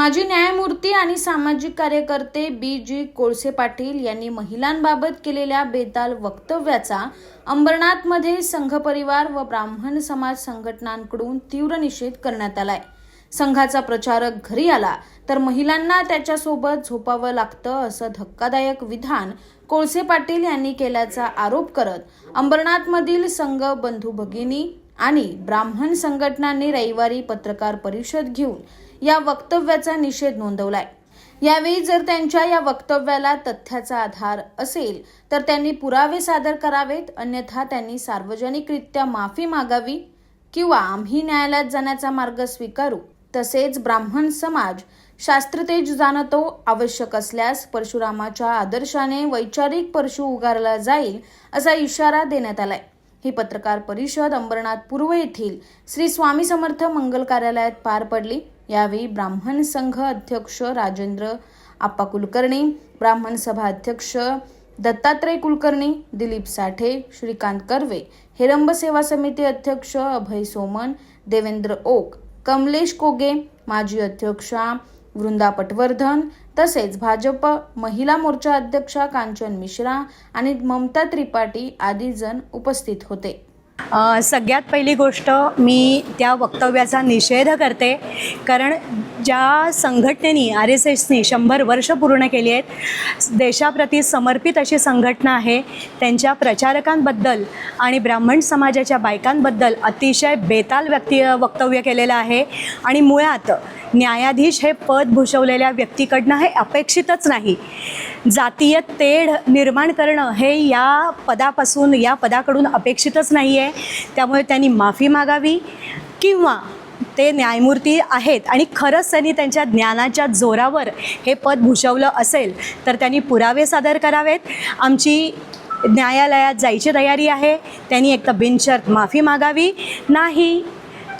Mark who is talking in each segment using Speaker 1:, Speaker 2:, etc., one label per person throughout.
Speaker 1: माजी न्यायमूर्ती आणि सामाजिक कार्यकर्ते बी जी कोळसे पाटील यांनी महिलांबाबत केलेल्या बेताल वक्तव्याचा अंबरनाथमध्ये संघ परिवार व ब्राह्मण समाज संघटनांकडून तीव्र निषेध करण्यात आलाय. संघाचा प्रचारक घरी आला तर महिलांना त्याच्यासोबत झोपावं लागतं असं धक्कादायक विधान कोळसे पाटील यांनी केल्याचा आरोप करत अंबरनाथमधील संघ बंधू भगिनी आणि ब्राह्मण संघटनांनी रविवारी पत्रकार परिषद घेऊन या वक्तव्याचा निषेध नोंदवलाय. यावेळी जर त्यांच्या या वक्तव्याला तथ्याचा आधार असेल तर त्यांनी पुरावे सादर करावेत अन्यथा त्यांनी सार्वजनिकरित्या माफी मागावी किंवा आम्ही न्यायालयात जाण्याचा मार्ग स्वीकारू तसेच ब्राह्मण समाज शास्त्रतेज जाणतो आवश्यक असल्यास परशुरामाच्या आदर्शाने वैचारिक परशु उगारला जाईल असा इशारा देण्यात आलाय. ही पत्रकार परिषद अंबरनाथ पूर्व येथील श्री स्वामी समर्थ मंगल कार्यालयात पार पडली. यावेळी ब्राह्मण संघ अध्यक्ष राजेंद्र आप्पा कुलकर्णी ब्राह्मण सभा अध्यक्ष दत्तात्रय कुलकर्णी दिलीप साठे श्रीकांत कर्वे हेरंब सेवा समिती अध्यक्ष अभय सोमन देवेंद्र ओक कमलेश कोगे माजी अध्यक्षा वृंदा पटवर्धन तसेच भाजप महिला मोर्चा अध्यक्षा कांचन मिश्रा आणि ममता त्रिपाठी आदी जण उपस्थित होते.
Speaker 2: सगळ्यात पहिली गोष्ट मी त्या वक्तव्याचा निषेध करते. कारण ज्या संघटनेनी आर एस एसनी शंभर वर्ष पूर्ण केली आहेत देशाप्रती समर्पित अशी संघटना आहे. त्यांच्या प्रचारकांबद्दल आणि ब्राह्मण समाजाच्या बायकांबद्दल अतिशय बेताल व्यक्ती वक्तव्य केलेलं आहे. आणि मुळात न्यायाधीश हे पद भूषवलेल्या व्यक्तीकडनं हे अपेक्षितच नाही. जातीय तेढ निर्माण करणं हे या पदापासून या पदाकडून अपेक्षितच नाही आहे त्यामुळे त्यांनी माफी मागावी किंवा ते न्यायमूर्ती आहेत आणि खरंच त्यांनी त्यांच्या ज्ञानाच्या जोरावर हे पद भूषवलं असेल तर त्यांनी पुरावे सादर करावेत. आमची न्यायालयात जायची तयारी आहे. त्यांनी एक तर बिनशर्त माफी मागावी. नाही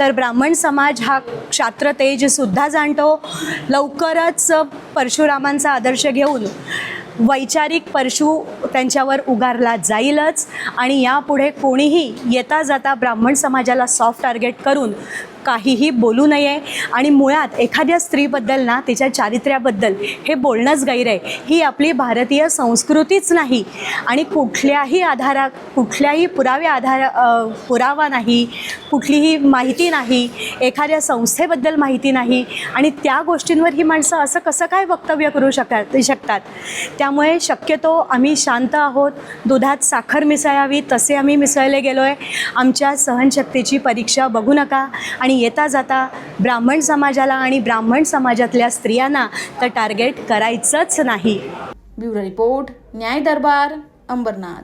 Speaker 2: तर ब्राह्मण समाज हा क्षात्रतेजसुद्धा जाणतो. लवकरच परशुरामांचा आदर्श घेऊन वैचारिक परशु त्यांच्यावर उगारला जाईलच. आणि यापुढे कोणीही येता जाता ब्राह्मण समाजाला सॉफ्ट टार्गेट करून काहीही बोलू नये. आणि मुळात एखाद्या स्त्रीबद्दल ना तिच्या चारित्र्याबद्दल हे बोलणंच गैर आहे. ही आपली भारतीय संस्कृतीच नाही. आणि कुठल्याही आधारा कुठल्याही पुरावे आधार पुरावा नाही कुठलीही माहिती नाही एखाद्या संस्थेबद्दल माहिती नाही. आणि त्या गोष्टींवर ही माणसं असं कसं काय वक्तव्य करू शकतात शकतात? त्यामुळे शक्यतो आम्ही शांत आहोत. दुधात साखर मिसळावी तसे आम्ही मिसळले गेलो आहे आमच्या सहनशक्तीची परीक्षा बघू नका. आणि आणि येता जाता ब्राह्मण समाजाला आणि ब्राह्मण समाजातल्या स्त्रियांना तर टार्गेट करायचंच नाही.
Speaker 1: ब्युरो रिपोर्ट न्याय दरबार अंबरनाथ.